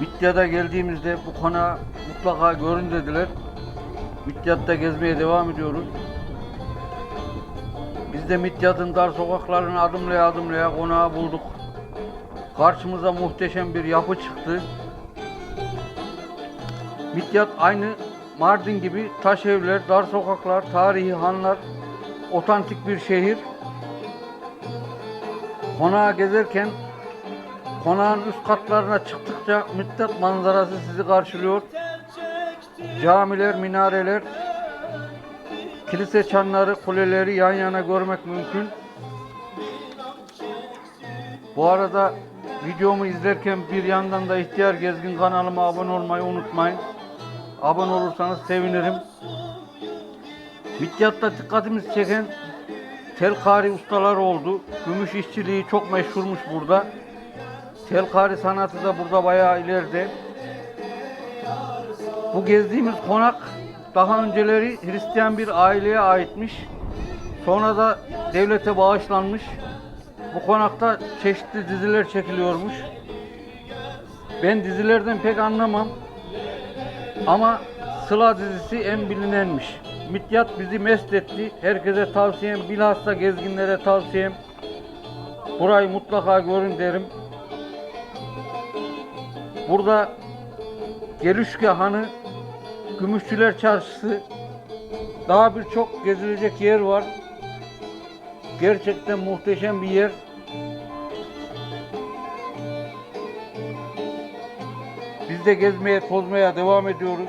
Midyat'a geldiğimizde bu konağı mutlaka görün dediler. Midyat'ta gezmeye devam ediyoruz. Biz de Midyat'ın dar sokaklarını adımlaya adımlaya konağı bulduk. Karşımıza muhteşem bir yapı çıktı. Midyat aynı Mardin gibi taş evler, dar sokaklar, tarihi hanlar, otantik bir şehir. Konağı gezerken konağın üst katlarına çıktıkça Midyat manzarası sizi karşılıyor. Camiler, minareler, kilise çanları, kuleleri yan yana görmek mümkün. Bu arada videomu izlerken bir yandan da İhtiyar Gezgin kanalıma abone olmayı unutmayın. Abone olursanız sevinirim. Midyat'ta dikkatimizi çeken telkari ustaları oldu. Gümüş işçiliği çok meşhurmuş burada. Telkari sanatı da burada bayağı ileride. Bu gezdiğimiz konak daha önceleri Hristiyan bir aileye aitmiş. Sonra da devlete bağışlanmış. Bu konakta çeşitli diziler çekiliyormuş. Ben dizilerden pek anlamam. Ama Sıla dizisi en bilinenmiş. Midyat bizi mest etti. Herkese tavsiyem, bilhassa gezginlere tavsiyem. Burayı mutlaka görün derim. Burada Gelüşke Hanı, Gümüşçüler Çarşısı, daha birçok gezilecek yer var. Gerçekten muhteşem bir yer. Biz de gezmeye, tozmaya devam ediyoruz.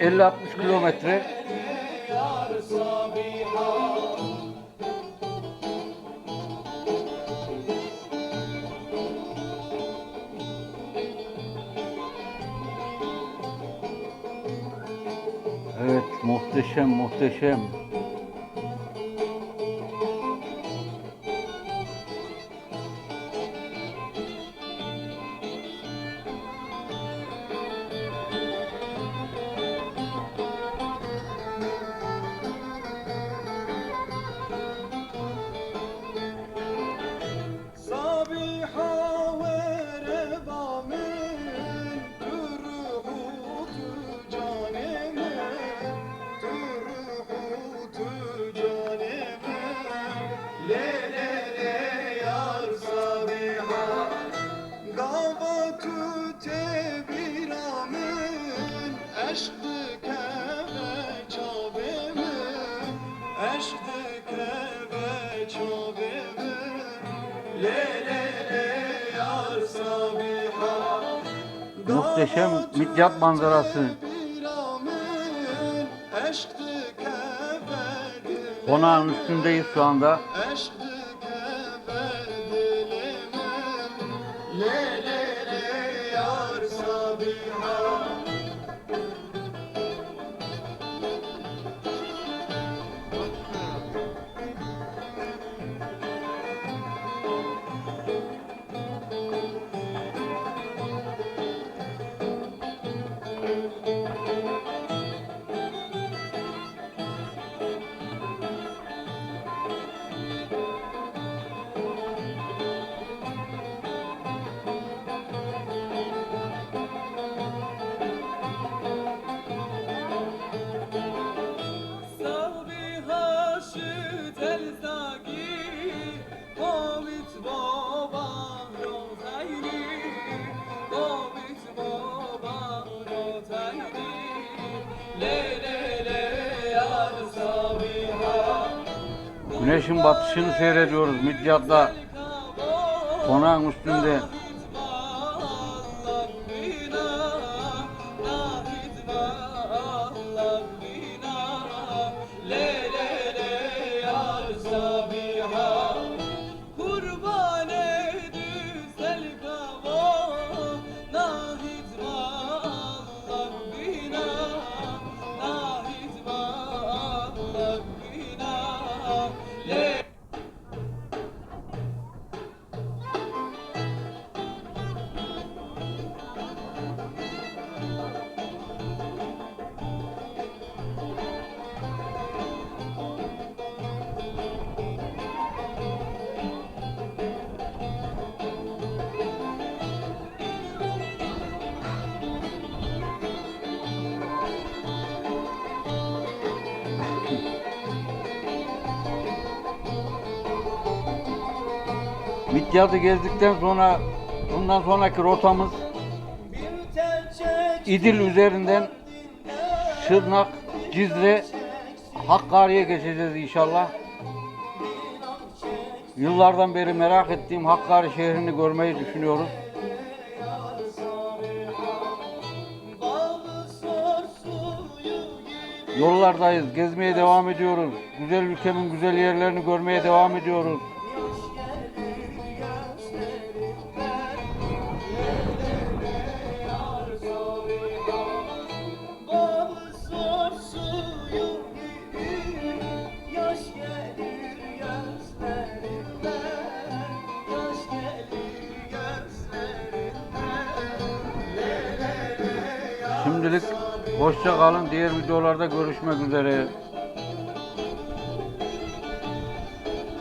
50-60 kilometre. Evet, muhteşem, muhteşem. Muhteşem Midyat manzarası. Konağın üstündeyiz şu anda. Eşdike Güneşin batışını seyrediyoruz Midyat'ta. Konağın üstünde. Midyat'ı gezdikten sonra bundan sonraki rotamız İdil üzerinden Şırnak, Cizre, Hakkari'ye geçeceğiz inşallah. Yıllardan beri merak ettiğim Hakkari şehrini görmeyi düşünüyoruz. Yollardayız, gezmeye devam ediyoruz. Güzel ülkemin güzel yerlerini görmeye devam ediyoruz. Şimdilik hoşça kalın. Diğer videolarda görüşmek üzere.